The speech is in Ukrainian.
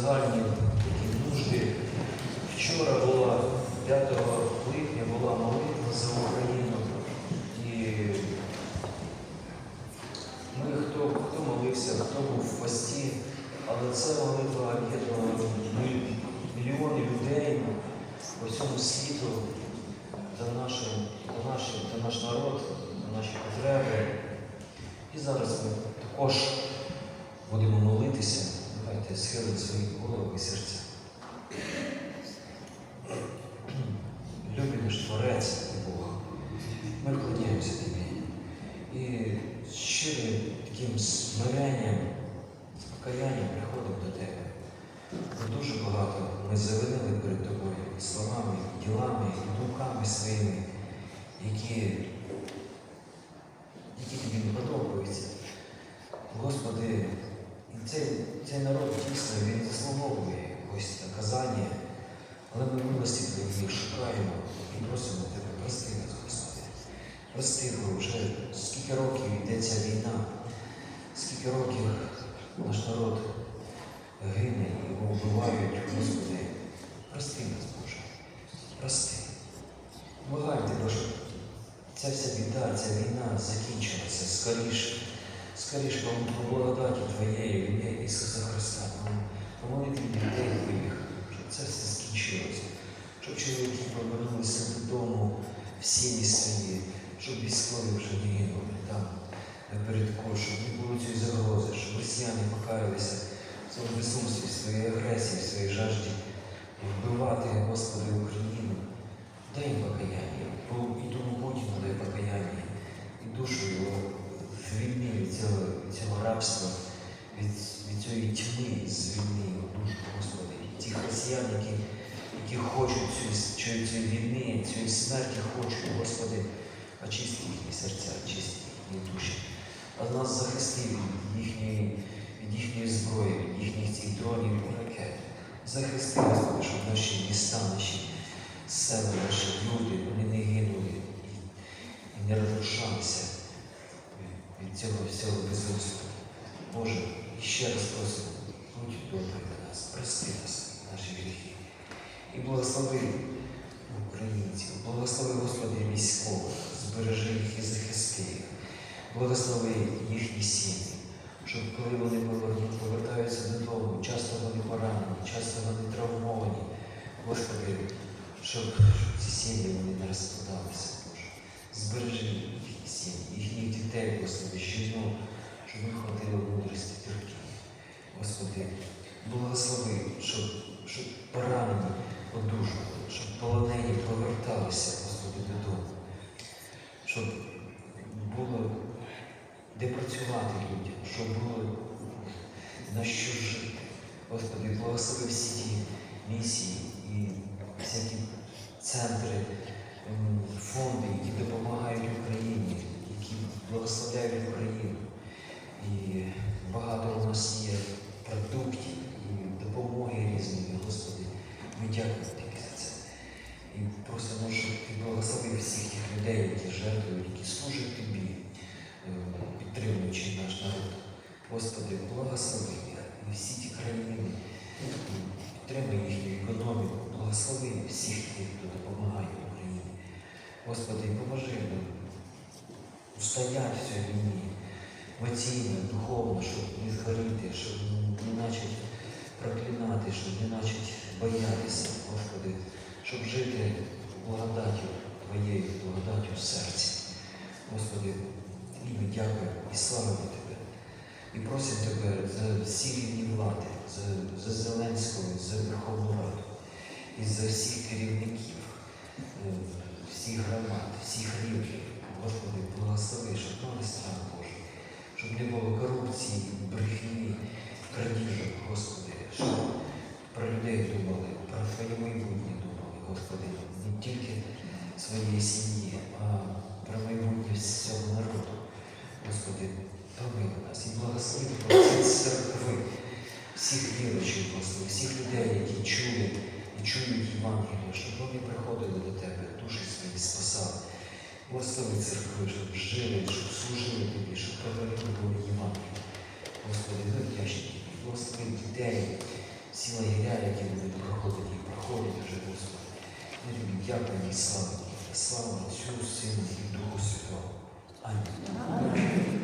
загальні такі нужди. Вчора була 5 липня була молитва за Україну. І ми хто, хто молився, хто був в пості, але це молитва об'єднувала мільйони людей по всьому світу за, нашим, за наш народ, за наші потреби. І зараз ми також будемо молитися. Давайте схилимо свої голови і серця. Любий наш Творець і Бог, ми вклоняємося тобі. І з щирим таким смиренням, з покаянням приходимо до тебе. Бо дуже багато ми завинили перед тобою і словами, і ділами, і думками своїми, які, які тобі не подобаються. Господи, і цей, цей народ дійсно він заслуговує якогось наказання, але ми милості Твої шукаємо і просимо Тебе, прости нас, Господи. Прости, бо вже скільки років йде ця війна, скільки років наш народ гине, його вбивають, Господи. Прости нас, Боже. Прости. Благаю Тебе, щоб ця вся біда, ця війна закінчилася скоріше. Скоріше благодаті ім'я Ісуса Христа, по молитві дітей Твоїх, щоб це все скінчилося. Щоб чоловіки повернулися додому в сім'ї свої, щоб військові вже не гинули там напередку, щоб не було цієї загрози, щоб росіяни покаялися в своєму безумстві, своїй агресії, своїй жажді вбивати, Господи, Україну. Дай їм покаяння, бо і тому Путіну дай покаяння, і душу його звільни від цього, від цього рабства, які хочуть цієї, цієї війни, цієї смерті хочуть, Господи, очисти їхні серця, очисти їхні душі. А нас захисти від їхньої, від їхньої зброї, від їхніх цих дронів і ракет. Захисти, Господи, щоб наші міста, наші села, наші люди, вони не гинули і, не розрушалися від цього всього безумства. Боже, ще раз просимо, будь добрий до нас, прости нас, наші гріхи. І благослови українців, благослови, Господи, військових, збережи їх і захисти їх, благослови їхні сім'ї, щоб коли вони повер- повертаються додому, часто вони поранені, часто вони травмовані. Господи, щоб ці сім'ї вони не розкладалися, Боже. Збережи їхні сім'ї, їхніх дітей, Господи, жінок, щоб їм хватило мудрості терпіння. Господи, благослови, щоб, щоб поранені одужали, щоб полонені поверталися, Господи, додому, щоб було де працювати людям, щоб було на що жити. Господи, благослови всі ті місії і всякі центри, фонди, які допомагають Україні, які благословляють Україну. І багато у нас є продуктів і допомоги. Ми дякуємо Тобі за це. І просимо, щоб ти благословив всіх тих людей, які жертвують, які служать тобі, е, підтримуючи наш народ. Господи, благослови і всі ті країни, підтримуй їхню економіку, благослови всіх тих, хто допомагає Україні. Господи, поможи нам устояти в цій війні емоційно, духовно, щоб не згоріти, щоб не почати проклинати, щоб не почати боятися, Господи, щоб жити благодаттю Твоєю, благодаттю в серці. Господи, і ми дякуємо і славимо Тебе. І просимо Тебе за всі рівні влади, за, за Зеленського, за Верховну Раду і за всіх керівників, е, всіх громад, всіх рівнів. Господи, благослови, щоб мали страх Божий, щоб не було корупції, брехні, крадіжок, Господи, щоб про людей думали, про Твоє майбутнє думали, Господи, не тільки своєї сім'ї, а про майбутнє всього народу. Господи, помилуй нас і благослови церкви, всіх віруючих, Господи, всіх людей, які чули і чують Євангелію, щоб вони приходили до Тебе, душі свої спасали. Благослови церкви, щоб жили, щоб служили Тобі, щоб проговорили Євангелію. Господи, ми вдячні своїх дітей, всі лагеря, які вони проходять і проходять вже Господи. Ми тобі дякуємо і слава. Слава Отцю, Сину і Духу Святого. Амінь.